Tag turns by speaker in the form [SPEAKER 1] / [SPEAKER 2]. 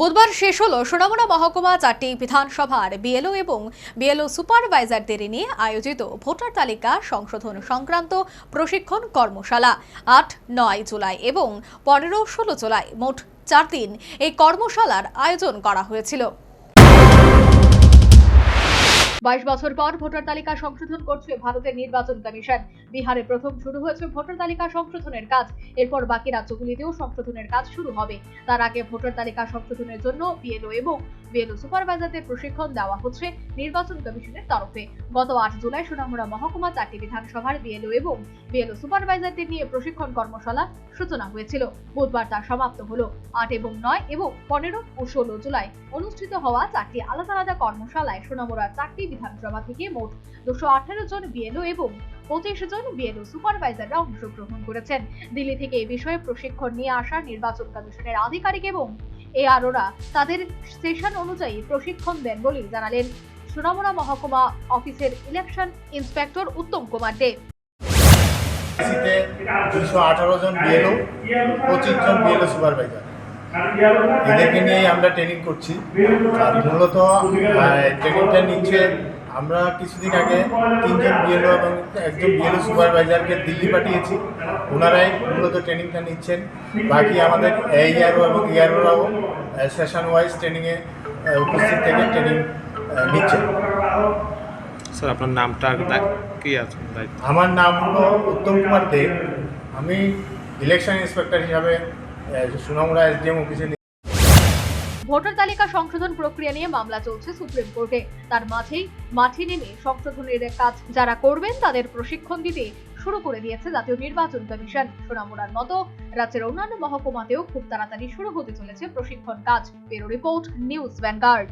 [SPEAKER 1] বুধবার শেষ হল সোনামুড়া মহকুমা চারটি বিধানসভার বিএলও এবং বিএলও সুপারভাইজারদের নিয়ে আয়োজিত ভোটার তালিকা সংশোধন সংক্রান্ত প্রশিক্ষণ কর্মশালা। আট, নয় জুলাই এবং পনেরো ষোলো জুলাই মোট চার দিন এই কর্মশালার আয়োজন করা হয়েছিল। বাইশ বছর পর ভোটার তালিকা সংশোধন করছে ভারতের নির্বাচন কমিশন। বিহারে প্রথম শুরু হয়েছে ভোটার তালিকা সংশোধনের কাজ। এরপর বাকি রাজ্যগুলিতেও সংশোধনের কাজ শুরু হবে। তার আগে ভোটার তালিকা সংশোধনের জন্য বিএলও এবং বিএলও সুপারভাইজারদের প্রশিক্ষণ দেওয়া হচ্ছে নির্বাচন কমিশনের তরফে। গত আট জুলাই সোনামুড়া মহকুমা চারটি বিধানসভার বিএলও এবং বিএলও সুপারভাইজারদের নিয়ে প্রশিক্ষণ কর্মশালা সূচনা হয়েছিল। বুধবার তা সমাপ্ত হলো। আট এবং নয় এবং পনেরো ও ষোলো জুলাই অনুষ্ঠিত হওয়া চারটি আলাদা আলাদা কর্মশালায় সোনামুড়া চারটি বিধানসভা থেকে মোট দুশো আঠারো জন বিএলও এবং পঁচিশ জন বিএলও সুপারভাইজাররা অংশগ্রহণ করেছেন। দিল্লি থেকে এই বিষয়ে প্রশিক্ষণ নিয়ে আসা নির্বাচন কমিশনের আধিকারিক এবং এআরওরা তাদের সেশন অনুযায়ী প্রশিক্ষণ দেন বলে জানালেন সোনামুড়া মহকুমা অফিসের ইলেকশন ইন্সপেক্টর উত্তম কুমার দে।
[SPEAKER 2] সিতে দুশো আঠারো জন পঁচিশ জন এদেরকে নিয়ে আমরা ট্রেনিং করছি। মূলত ট্রেনিংটা নিচ্ছে আমরা কিছুদিন আগে তিনজন বিএলও এবং একজন বিএলও সুপারভাইজারকে দিল্লি পাঠিয়েছি। ওনারাই মূলত ট্রেনিংটা নিচ্ছেন। বাকি আমাদের এইআরও এবং ইয়ারওরাও সেশন ওয়াইজ ট্রেনিংয়ে উপস্থিত থেকে ট্রেনিং নিচ্ছেন।
[SPEAKER 3] স্যার আপনার নামটা কি আছে?
[SPEAKER 2] আমার নাম হলো উত্তম কুমার দেব আমি ইলেকশন ইন্সপেক্টর হিসাবে সুনামুড়া এসডিএম অফিসে
[SPEAKER 1] ভোটার তালিকা সংশোধন প্রক্রিয়া নিয়ে মামলা চলছে সুপ্রিম কোর্টে। তার মাঝেই মাঠে নেমে সংশোধনের কাজ যারা করবেন, তাদের প্রশিক্ষণ দিতে শুরু করে দিয়েছে জাতীয় নির্বাচন কমিশন। সোনামুড়ার মতো রাজ্যের অন্যান্য মহকুমাতেও খুব তাড়াতাড়ি শুরু হতে চলেছে প্রশিক্ষণ কাজ। Bureau report, News Vanguard.